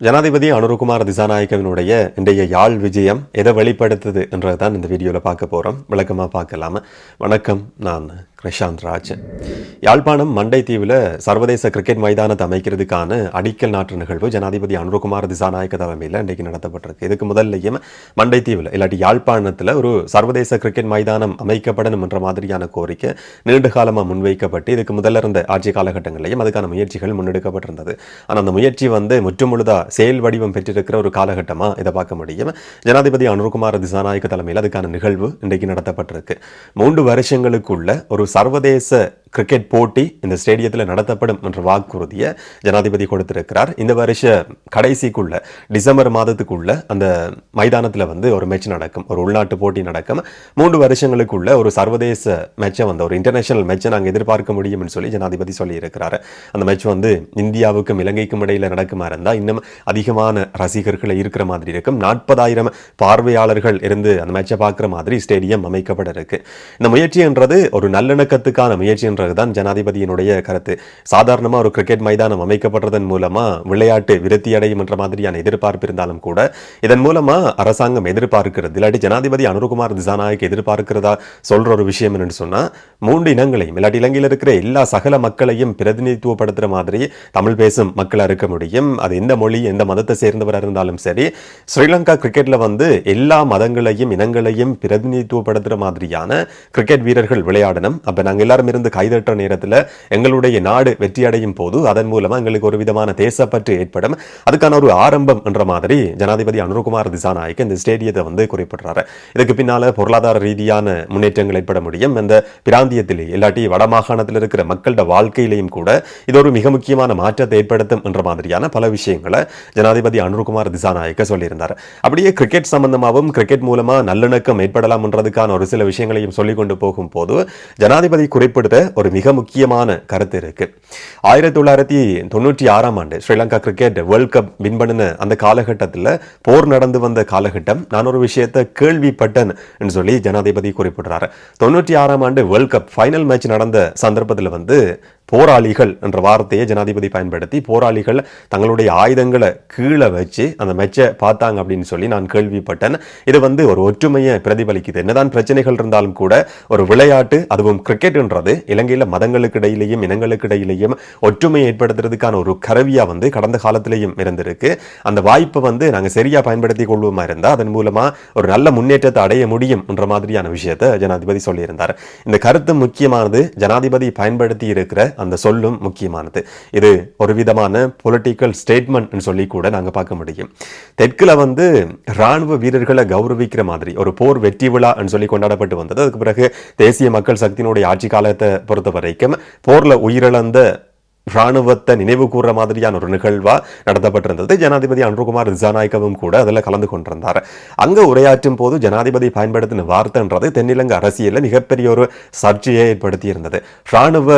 ஜனாதிபதி அனுருகுமார் திசாநாயக்கவினுடைய இன்றைய யாழ் விஜயம் எதை வெளிப்படுத்துது என்றதான் இந்த வீடியோவில் பார்க்க போகிறோம் விளக்கமாக பார்க்கலாமா. வணக்கம் நான் கிருஷாந்த் ராஜ். யாழ்ப்பாணம் மண்டை தீவில் சர்வதேச கிரிக்கெட் மைதானத்தை அமைக்கிறதுக்கான அடிக்கல் நாட்டு நிகழ்வு ஜனாதிபதி அனுருகுமார் திசாநாயக்க தலைமையில் இன்றைக்கு நடத்தப்பட்டிருக்கு. இதுக்கு முதல்லையும் மண்டை தீவில் இல்லாட்டி யாழ்ப்பாணத்தில் ஒரு சர்வதேச கிரிக்கெட் மைதானம் அமைக்கப்படணும் என்ற மாதிரியான கோரிக்கை நீண்ட காலமாக முன்வைக்கப்பட்டு இதுக்கு முதல்ல இருந்த ஆட்சி காலகட்டங்களிலையும் அதுக்கான முயற்சிகள் முன்னெடுக்கப்பட்டிருந்தது. ஆனால் அந்த முயற்சி வந்து முற்றுமுழுதா செயல் வடிவம் பெற்றிருக்கிற ஒரு காலகட்டமாக இதை பார்க்க முடியும். ஜனாதிபதி அனுருகுமார் திசாநாயக்க தலைமையில் அதுக்கான நிகழ்வு இன்றைக்கு நடத்தப்பட்டிருக்கு. மூன்று வருஷங்களுக்குள்ள ஒரு சர்வதேச கிரிக்கெட் போட்டி இந்த ஸ்டேடியத்தில் நடத்தப்படும் என்ற வாக்குறுதியை ஜனாதிபதி கொடுத்திருக்கிறார். இந்த வருஷ கடைசிக்குள்ள டிசம்பர் மாதத்துக்குள்ள அந்த மைதானத்தில் வந்து ஒரு மேட்ச் நடக்கும் ஒரு உள்நாட்டு போட்டி நடக்கும். மூன்று வருஷங்களுக்குள்ள ஒரு சர்வதேச மேட்சை வந்து ஒரு இன்டர்நேஷனல் மேட்சை நாங்கள் எதிர்பார்க்க முடியும்னு சொல்லி ஜனாதிபதி சொல்லியிருக்கிறாரு. அந்த மேட்ச் வந்து இந்தியாவுக்கும் இலங்கைக்கும் இடையில் நடக்குமா இருந்தால் இன்னும் அதிகமான ரசிகர்களை இருக்கிற மாதிரி இருக்கும். நாற்பதாயிரம் பார்வையாளர்கள் இருந்து அந்த மேட்சை பார்க்குற மாதிரி ஸ்டேடியம் அமைக்கப்பட இருக்கு. இந்த முயற்சின்றது ஒரு நல்லிணக்கத்துக்கான முயற்சின்றது தான் ஜனாதிபதியினுடைய கருத்து. சாதாரணமாக ஒரு கிரிக்கெட் மைதானம் அமைக்கப்படுறதன் மூலமாக விளையாட்டு விருத்தி அடையும் என்ற மாதிரியான எதிர்பார்ப்பு இருந்தாலும் கூட இதன் மூலமாக அரசாங்கம் எதிர்பார்க்கிறது இல்லாட்டி ஜனாதிபதி அனுர்குமார் திசாநாயக் எதிர்பார்க்கிறதா சொல்கிற ஒரு விஷயம் என்னன்னு சொன்னால் மூன்று இனங்களையும் இல்லாட்டி இலங்கையில் இருக்கிற எல்லா சகல மக்களையும் பிரதிநிதித்துவப்படுத்துகிற மாதிரி தமிழ் பேசும் மக்களாக இருக்க முடியும். அது எந்த மொழி எந்த மதத்தை சேர்ந்தவராக இருந்தாலும் சரி ஸ்ரீலங்கா கிரிக்கெட்டில் வந்து எல்லா மதங்களையும் இனங்களையும் பிரதிநிதித்துவப்படுத்துகிற மாதிரியான கிரிக்கெட் வீரர்கள் விளையாடணும். அப்போ நாங்கள் எல்லாரும் இருந்து கை கைதட்டுற நேரத்தில் எங்களுடைய நாடு வெற்றியடையும் போது அதன் மூலமா எங்களுக்கு ஒரு விதமான தேசப்பற்று ஏற்படும். அதுக்கான ஒரு ஆரம்பம் என்ற மாதிரி ஜனாதிபதி அனுருகுமார் திசாநாயக் இந்த ஸ்டேடியத்தை வந்து குறிப்பிடுறாரு. இதுக்கு பின்னால பொருளாதார ரீதியான முன்னேற்றங்கள் ஏற்பட முடியும். இந்த பிராந்தியத்திலே இல்லாட்டி வடமாகாணத்தில் இருக்கிற மக்களோட வாழ்க்கையிலையும் கூட இது ஒரு மிக முக்கியமான மாற்றத்தை ஏற்படுத்தும் என்ற மாதிரியான பல விஷயங்களை ஜனாதிபதி அனுருகுமார் திசாநாயக்க சொல்லியிருந்தார். அப்படியே கிரிக்கெட் சம்பந்தமாகவும் கிரிக்கெட் மூலமா நல்லிணக்கம் ஏற்படலாம் என்றதுக்கான ஒரு சில விஷயங்களையும் சொல்லிக் கொண்டு போகும் போது ஜனாதிபதி குறிப்பிடுத்த ஒரு மிக முக்கியமான கருத்து இருக்கு. ஆயிரத்தி தொள்ளாயிரத்தி தொண்ணூற்றி ஆறாம் ஆண்டு Sri Lanka cricket world cup win பண்ணின அந்த காலகட்டத்தில் போர் நடந்து வந்த காலகட்டம் நான் ஒரு விஷயத்தை கேள்விப்பட்டேன் என்று சொல்லி ஜனாதிபதி குறிப்பிடுறாரு. தொண்ணூற்றி ஆறாம் ஆண்டு வேர்ல்ட் கப் ஃபைனல் மேட்ச் நடந்த சந்தர்ப்பத்தில் வந்து போராளிகள் என்ற வார்த்தையை ஜனாதிபதி பயன்படுத்தி போராளிகள் தங்களுடைய ஆயுதங்களை கீழே வச்சு அந்த மெச்சை பார்த்தாங்க அப்படின்னு சொல்லி நான் கேள்விப்பட்டேன். இது வந்து ஒரு ஒற்றுமையை பிரதிபலிக்குது. என்னதான் பிரச்சனைகள் இருந்தாலும் கூட ஒரு விளையாட்டு அதுவும் கிரிக்கெட்ன்றது இலங்கையில் மதங்களுக்கு இடையிலையும் இனங்களுக்கு இடையிலையும் ஒற்றுமையை ஏற்படுத்துறதுக்கான ஒரு கருவியாக வந்து கடந்த காலத்திலையும் இருந்திருக்கு. அந்த வாய்ப்பை வந்து நாங்கள் சரியாக பயன்படுத்தி கொள்வோமா இருந்தால் அதன் மூலமாக ஒரு நல்ல முன்னேற்றத்தை அடைய முடியும் என்ற மாதிரியான விஷயத்தை ஜனாதிபதி சொல்லியிருந்தார். இந்த கருத்து முக்கியமானது ஜனாதிபதி பயன்படுத்தி இருக்கிற அந்த சொல்லும் முக்கியமானது. இது ஒரு விதமான பொலிட்டிக்கல் ஸ்டேட்மெண்ட்னு சொல்லி கூட நாங்கள் பார்க்க முடியும். தெற்கில் வந்து ராணுவ வீரர்களை கௌரவிக்கிற மாதிரி ஒரு போர் வெற்றி விழா சொல்லி கொண்டாடப்பட்டு வந்தது. அதுக்கு பிறகு தேசிய மக்கள் சக்தியினுடைய ஆட்சி காலத்தை பொறுத்த வரைக்கும் போரில் உயிரிழந்த ராணுவத்தை நினைவு கூற மாதிரியான ஒரு நிகழ்வா நடத்தப்பட்டிருந்தது. ஜனாதிபதி அன்ருகுமார் திசாநாயக்கவும் கூட அதில் கலந்து கொண்டிருந்தார். அங்கே உரையாற்றும் போது ஜனாதிபதி பயன்படுத்தின வார்த்தைன்றது தென்னிலங்கை அரசியலில் மிகப்பெரிய ஒரு சர்ச்சையை ஏற்படுத்தியிருந்தது. இராணுவ ராணுவ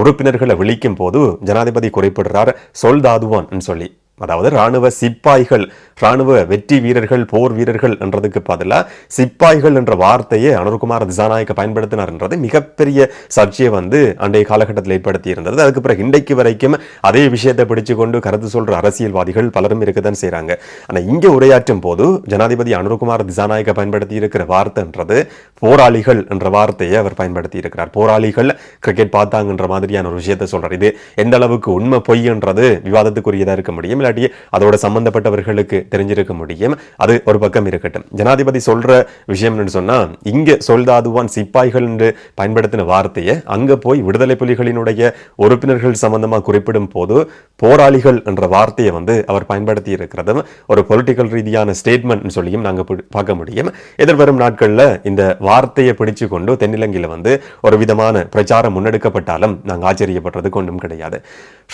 உறுப்பினர்களை விழிக்கும் போது ஜனாதிபதி குறிப்பிடுறார் சொல்தாதுவான் சொல்லி. அதாவது ராணுவ சிப்பாய்கள் ராணுவ வெற்றி வீரர்கள் போர் வீரர்கள் என்றதுக்கு பதிலாக சிப்பாய்கள் என்ற வார்த்தையை அனுர்குமார் திசாநாயக்க பயன்படுத்தினார்ன்றது மிகப்பெரிய சர்ச்சையை வந்து அன்றைய காலகட்டத்தில் ஏற்படுத்தி இருந்தது அதுக்கு பிறகு இன்றைக்கு வரைக்கும் அதே விஷயத்தை பிடிச்சு கொண்டு கருத்து சொல்ற அரசியல்வாதிகள் பலரும் இருக்கத்தான் செய்கிறாங்க ஆனால் இங்கே உரையாற்றும் போது ஜனாதிபதி அனுர்குமார் திசாநாயக்க பயன்படுத்தி இருக்கிற வார்த்தைன்றது போராளிகள் என்ற வார்த்தையை அவர் பயன்படுத்தி இருக்கிறார் போராளிகள் கிரிக்கெட் பார்த்தாங்கன்ற மாதிரியான ஒரு விஷயத்தை சொல்றார். இது எந்த அளவுக்கு உண்மை பொய்ன்றது விவாதத்துக்குரியதாக இருக்க முடியும். இல்லாட்டி அதோட சம்பந்தப்பட்டவர்களுக்கு தெரிஞ்சிருக்க முடியும். அது ஒரு பக்கம் இருக்கட்டும். ஜனாதிபதி சொல்ற விஷயம் என்று சொன்னா இங்க சொல்தாதுவான் சிப்பாய்கள் என்று பயன்படுத்தின வார்த்தையை அங்க போய் விடுதலை புலிகளினுடைய உறுப்பினர்கள் சம்பந்தமா குறிப்பிடும் போது போராளிகள் என்ற வார்த்தையை வந்து அவர் பயன்படுத்தி இருக்கிறதும் ஒரு பொலிட்டிக்கல் ரீதியான ஸ்டேட்மெண்ட் சொல்லியும் நாங்கள் பு- பார்க்க முடியும். எதிர்வரும் நாட்களில் இந்த வார்த்தையை பிடிச்சு கொண்டு தென்னிலங்கையில் வந்து ஒரு விதமான பிரச்சாரம் முன்னெடுக்கப்பட்டாலும் நாங்கள் ஆச்சரியப்படுறதுக்கு ஒன்றும் கிடையாது.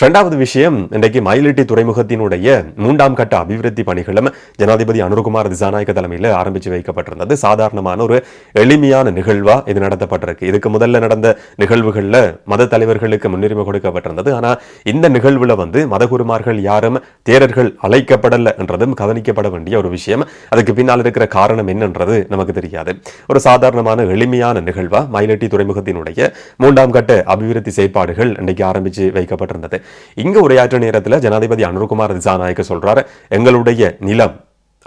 ரெண்டாவது விஷயம் இன்றைக்கு மயிலிட்டி துறைமுகத்தினுடைய மூன்றாம் கட்ட அபிவிருத்தி பணிகளும் ஜனாதிபதி அனுர்குமார் திசாநாயக்க தலைமையில் ஆரம்பித்து வைக்கப்பட்டிருந்தது. சாதாரணமான ஒரு எளிமையான நிகழ்வாக இது நடத்தப்பட்டிருக்கு. இதுக்கு முதல்ல நடந்த நிகழ்வுகளில் மத தலைவர்களுக்கு முன்னுரிமை கொடுக்கப்பட்டிருந்தது. ஆனால் இந்த நிகழ்வில் வந்து மதகுருமார்கள் யாரும் தேரர்கள் அழைக்கப்படல என்றதும் கவனிக்கப்பட வேண்டிய ஒரு விஷயம். அதுக்கு பின்னால் இருக்கிற காரணம் என்னன்றது நமக்கு தெரியாது. ஒரு சாதாரணமான எளிமையான நிகழ்வா மயிலட்டி துறைமுகத்தினுடைய மூன்றாம் கட்ட அபிவிருத்தி செயற்பாடுகள் இன்றைக்கு ஆரம்பிச்சு வைக்கப்பட்டிருந்தது. இங்க உரையாற்ற நேரத்தில் ஜனாதிபதி அனுர்குமார் திசாநாயக்க சொல்றாரு எங்களுடைய நிலம்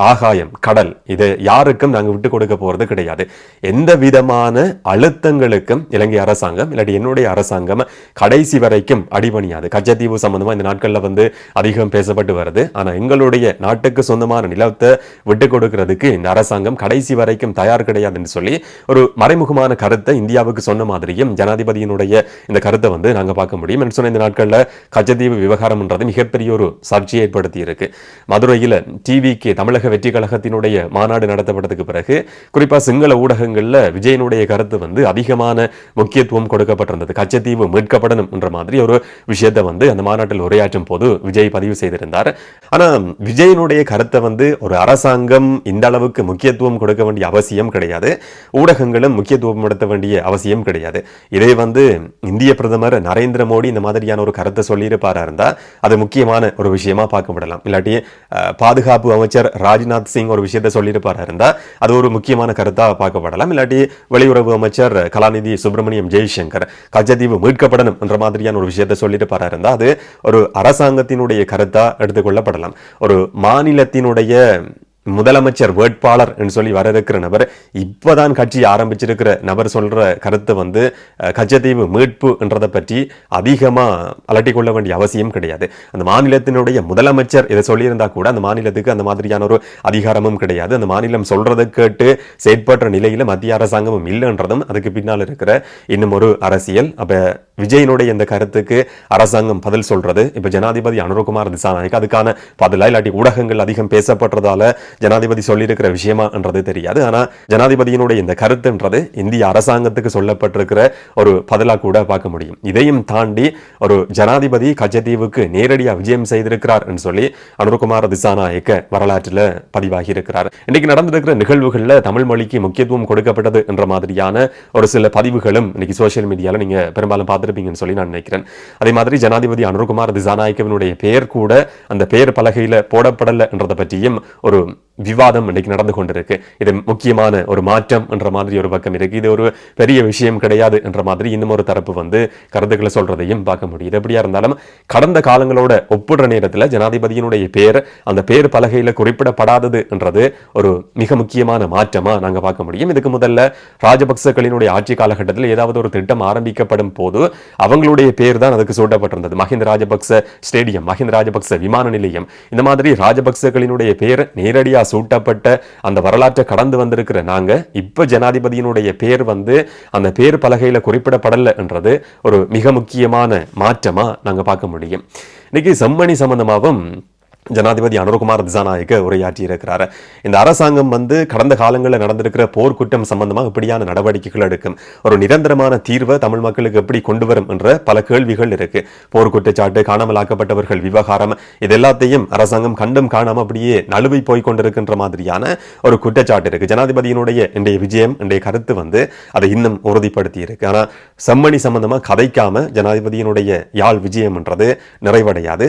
ஆகாயம் கடல் இதை யாருக்கும் நாங்கள் விட்டு கொடுக்க போறது கிடையாது. எந்த விதமான அழுத்தங்களுக்கும் இலங்கை அரசாங்கம் இல்லாட்டி என்னுடைய அரசாங்கம் கடைசி வரைக்கும் அடிபணியாது. கச்சத்தீவு சம்பந்தமாக இந்த நாட்களில் வந்து அதிகம் பேசப்பட்டு வருது. ஆனால் எங்களுடைய நாட்டுக்கு சொந்தமான நிலத்தை விட்டு கொடுக்கிறதுக்கு இந்த அரசாங்கம் கடைசி வரைக்கும் தயார் கிடையாதுன்னு சொல்லி ஒரு மறைமுகமான கருத்தை இந்தியாவுக்கு சொன்ன மாதிரியும் ஜனாதிபதியினுடைய இந்த கருத்தை வந்து நாங்க பார்க்க முடியும் என்று சொன்ன இந்த நாட்களில் கச்சத்தீவு விவகாரம்ன்றது மிகப்பெரிய ஒரு சர்ச்சையை ஏற்படுத்தி இருக்கு மதுரையில் டிவிக்கு தமிழக வெற்றி கழகத்தினுடைய மாநாடு நடத்தப்பட்டதுக்கு பிறகு குறிப்பாக சிங்கள ஊடகங்களில் விஜயனுடைய கருத்து வந்து அதிகமான முக்கியத்துவம் கொடுக்கப்பட்டிருந்தது. கச்சத்தீவு மீட்கப்படணும் என்ற மாதிரி ஒரு விஷயத்தை வந்து அந்த மாநாட்டில் உரையாற்றும் போது விஜய் பதிவு செய்திருந்தார். ஆனால் விஜயனுடைய கருத்தை வந்து ஒரு அரசாங்கம் இந்த அளவுக்கு முக்கியத்துவம் கொடுக்க வேண்டிய அவசியம் கிடையாது. ஊடகங்களும் முக்கியத்துவம் நடத்த வேண்டிய அவசியம் கிடையாது. இதை வந்து இந்திய பிரதமர் நரேந்திர மோடி இந்த மாதிரியான ஒரு கருத்தை சொல்லியிருப்பாரா இருந்தால் அது முக்கியமான ஒரு விஷயமா பார்க்கப்படலாம். இல்லாட்டி பாதுகாப்பு அமைச்சர் ராஜ்நாத் சிங் ஒரு விஷயத்த சொல்லியிருப்பாரா இருந்தால் அது ஒரு முக்கியமான கருத்தா பார்க்கப்படலாம். இல்லாட்டி வெளியுறவு அமைச்சர் கலாநிதி சுப்பிரமணியம் ஜெய்சங்கர் கச்சத்தீவு மீட்கப்படணும் என்ற மாதிரியான ஒரு விஷயத்தை சொல்லியிருப்பாரா இருந்தால் அது ஒரு அரசாங்கத்தினுடைய கருத்தா எடுத்துக்கொள்ளப்படலாம் ஒரு மாநிலத்தினுடைய முதலமைச்சர் வேட்பாளர் என்று சொல்லி வர இருக்கிற நபர் இப்போதான் கட்சி ஆரம்பிச்சிருக்கிற நபர் சொல்கிற கருத்து வந்து கச்சத்தீவு மீட்பு என்றதை பற்றி அதிகமாக அலட்டி கொள்ள வேண்டிய அவசியம் கிடையாது. அந்த மாநிலத்தினுடைய முதலமைச்சர் இதை சொல்லியிருந்தா கூட அந்த மாநிலத்துக்கு அந்த மாதிரியான ஒரு அதிகாரமும் கிடையாது. அந்த மாநிலம் சொல்றதை கேட்டு செயற்படுற நிலையில் மத்திய அரசாங்கமும் இல்லைன்றதும் அதுக்கு பின்னால் இருக்கிற இன்னும் ஒரு அரசியல். அப்போ விஜயனுடைய இந்த கருத்துக்கு அரசாங்கம் பதில் சொல்றது. இப்ப ஜனாதிபதி அனுரகுமார் திசாநாயக்கு அதுக்கான பதிலா இல்லாட்டி ஊடகங்கள் அதிகம் பேசப்படுறதால ஜனாதிபதி சொல்லியிருக்கிற விஷயமான்றது தெரியாது. ஆனா ஜனாதிபதியினுடைய இந்த கருத்துன்றது இந்திய அரசாங்கத்துக்கு சொல்லப்பட்டிருக்கிற ஒரு பதிலா கூட பார்க்க முடியும். இதையும் தாண்டி ஒரு ஜனாதிபதி கச்சத்தீவுக்கு நேரடியாக விஜயம் செய்திருக்கிறார் என்று சொல்லி அனுரகுமார் திசாநாயக்க வரலாற்றில் பதிவாகி இருக்கிறார் இன்னைக்கு நடந்திருக்கிற நிகழ்வுகளில் தமிழ் மொழிக்கு முக்கியத்துவம் கொடுக்கப்பட்டது என்ற மாதிரியான ஒரு சில பதிவுகளும் இன்னைக்கு சோஷியல் மீடியாவில் நீங்க பெரும்பாலும் பார்த்திருப்பீங்கன்னு சொல்லி நான் நினைக்கிறேன். அதே மாதிரி ஜனாதிபதி அனுர்குமார் திசாநாயக்கவினுடைய பெயர் கூட அந்த பெயர் பலகையில் போடப்படலை என்றதை பற்றியும் ஒரு விவாதம் இன்னைக்கு நடந்து கொண்டிருக்கு. இது முக்கியமான ஒரு மாற்றம் என்ற மாதிரி ஒரு பக்கம் இருக்கு. இது ஒரு பெரிய விஷயம் கிடையாது என்ற மாதிரி இன்னும் ஒரு தரப்பு வந்து கருத்துக்களை சொல்றதையும் பார்க்க முடியுது. எப்படியா இருந்தாலும் கடந்த காலங்களோட ஒப்பிடுற நேரத்தில் ஜனாதிபதியினுடைய பேர் அந்த பேர் பலகையில் குறிப்பிடப்படாதது என்றது ஒரு மிக முக்கியமான மாற்றமா நாங்க பார்க்க முடியும். இதுக்கு முதல்ல ராஜபக்சகளினுடைய ஆட்சி காலகட்டத்தில் ஏதாவது ஒரு திட்டம் ஆரம்பிக்கப்படும் போது அவங்களுடைய பேர் தான் அதுக்கு சூட்டப்பட்டிருந்தது. மஹிந்த ராஜபக்ச ஸ்டேடியம் மஹிந்த ராஜபக்ச விமான நிலையம். இந்த மாதிரி ராஜபக்சகளினுடைய பேர் நேரடியாக நேரடியா சூட்டப்பட்ட அந்த வரலாற்றை கடந்து வந்திருக்கிற நாங்க இப்ப ஜனாதிபதியினுடைய பேர் வந்து அந்த பேர் பலகையில குறிப்பிடப்படல என்றது ஒரு மிக முக்கியமான மாற்றமா நாங்க பார்க்க முடியும். இன்னைக்கு செம்மணி சம்பந்தமாகவும் ஜனாதிபதி அனுரகுமார் திசாநாயக்க உரையாற்றி இருக்கிறார். இந்த அரசாங்கம் வந்து கடந்த காலங்களில் நடந்திருக்கிற போர்க்குற்றம் சம்பந்தமாக இப்படியான நடவடிக்கைகள் எடுக்கும். ஒரு நிரந்தரமான தீர்வை தமிழ் மக்களுக்கு எப்படி கொண்டு வரும் என்ற பல கேள்விகள் இருக்கு. போர்க்குற்றச்சாட்டு காணாமலாக்கப்பட்டவர்கள் விவகாரம் இது எல்லாத்தையும் அரசாங்கம் கண்டும் காணாம அப்படியே நழுவி போய் கொண்டிருக்கின்ற மாதிரியான ஒரு குற்றச்சாட்டு இருக்கு. ஜனாதிபதியினுடைய இன்றைய விஜயம் இன்றைய கருத்து வந்து அதை இன்னும் உறுதிப்படுத்தி இருக்கு. ஆனால் செம்மணி சம்பந்தமாக கதைக்காம ஜனாதிபதியினுடைய யாழ் விஜயம்ன்றது நிறைவடையாது.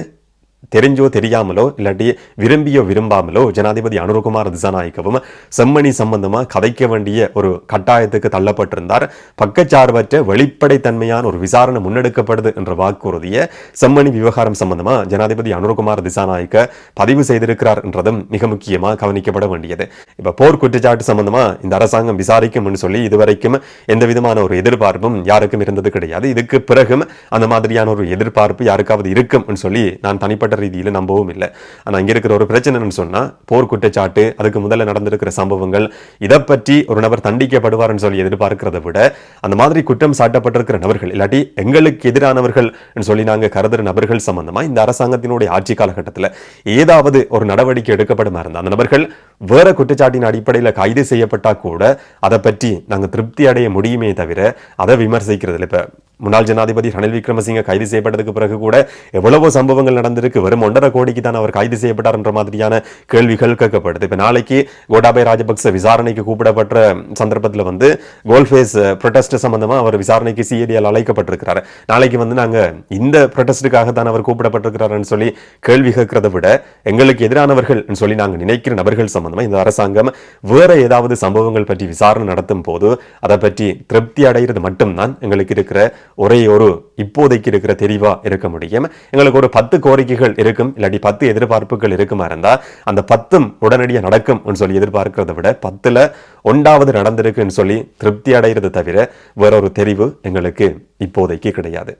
தெரிஞ்சோ தெரியாமலோ இல்லாட்டி விரும்பியோ விரும்பாமலோ ஜனாதிபதி அனுரகுமார் திசாநாயக்கவும் செம்மணி சம்பந்தமாக கதைக்க வேண்டிய ஒரு கட்டாயத்துக்கு தள்ளப்பட்டிருந்தார். பக்கச்சார்பற்ற வெளிப்படைத்தன்மையான ஒரு விசாரணை முன்னெடுக்கப்படுது என்ற வாக்குறுதியை செம்மணி விவகாரம் சம்பந்தமாக ஜனாதிபதி அனுரகுமார் திசாநாயக்க பதிவு செய்திருக்கிறார் என்றதும் மிக முக்கியமாக கவனிக்கப்பட வேண்டியது. இப்போ போர் குற்றச்சாட்டு சம்பந்தமாக இந்த அரசாங்கம் விசாரிக்கும்னு சொல்லி இதுவரைக்கும் எந்த விதமான ஒரு எதிர்பார்ப்பும் யாருக்கும் இருந்தது கிடையாது. இதுக்கு பிறகும் அந்த மாதிரியான ஒரு எதிர்பார்ப்பு யாருக்காவது இருக்கும்னு சொல்லி நான் தனிப்பட்ட சட்ட ரீதியில் நம்பவும் இல்லை. ஆனால் இங்கே இருக்கிற ஒரு பிரச்சனைன்னு சொன்னால் போர் குற்றச்சாட்டு அதுக்கு முதல்ல நடந்திருக்கிற சம்பவங்கள் இதை பற்றி ஒரு நபர் தண்டிக்கப்படுவார்னு சொல்லி எதிர்பார்க்கிறத விட அந்த மாதிரி குற்றம் சாட்டப்பட்டிருக்கிற நபர்கள் இல்லாட்டி எங்களுக்கு எதிரானவர்கள் சொல்லி நாங்கள் கருதுற நபர்கள் சம்பந்தமாக இந்த அரசாங்கத்தினுடைய ஆட்சி காலகட்டத்தில் ஏதாவது ஒரு நடவடிக்கை எடுக்கப்படுமா இருந்தால் அந்த நபர்கள் வேற குற்றச்சாட்டின் அடிப்படையில் கைது செய்யப்பட்டால் கூட அதை பற்றி நாங்கள் திருப்தி அடைய முடியுமே தவிர அதை விமர்சிக்கிறதுல இப்போ முன்னாள் ஜனாதிபதி ரணில் விக்ரமசிங்க கைது செய்யப்பட்டதுக்கு பிறகு கூட எவ்வளவோ சம்பவங்கள் நடந்திருக்கு. வெறும் ஒன்றரை கோடிக்கு தான் அவர் கைது செய்யப்பட்டார் என்ற மாதிரியான கேள்விகள் கேட்கப்படுது. இப்போ நாளைக்கு கோட்டாபய ராஜபக்ச விசாரணைக்கு கூப்பிடப்பட்ட சந்தர்ப்பத்தில் வந்து கோல்ஃபேஸ் ப்ரொடெஸ்ட் சம்பந்தமாக அவர் விசாரணைக்கு சிஐடியால் அழைக்கப்பட்டிருக்கிறார். நாளைக்கு வந்து நாங்கள் இந்த ப்ரொடெஸ்டுக்காக தான் அவர் கூப்பிடப்பட்டிருக்கிறாருன்னு சொல்லி கேள்வி கேட்கிறத விட எங்களுக்கு எதிரானவர்கள் சொல்லி நாங்கள் நினைக்கிற நபர்கள் சம்பந்தமாக இந்த அரசாங்கம் வேற ஏதாவது சம்பவங்கள் பற்றி விசாரணை நடத்தும் போது அதை பற்றி திருப்தி அடைகிறது மட்டும்தான் எங்களுக்கு இருக்கிற ஒரே ஒரு இப்போதைக்கு இருக்கிற தெரிவாக இருக்க முடியும். எங்களுக்கு ஒரு பத்து கோரிக்கைகள் இருக்கும். இல்லாட்டி பத்து எதிர்பார்ப்புகள் இருக்குமா இருந்தால் அந்த பத்தும் உடனடியாக நடக்கும் சொல்லி எதிர்பார்க்கிறத விட பத்தில் ஒன்றாவது நடந்திருக்குன்னு சொல்லி திருப்தி அடைகிறது தவிர வேற ஒரு தெரிவு எங்களுக்கு இப்போதைக்கு கிடையாது.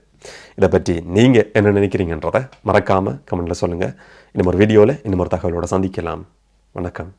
இதை பற்றி நீங்கள் என்ன நினைக்கிறீங்கன்றதை மறக்காமல் கமெண்டில் சொல்லுங்கள் இன்னும் ஒரு வீடியோவில் இன்னும் ஒரு தகவலோட சந்திக்கலாம். வணக்கம்.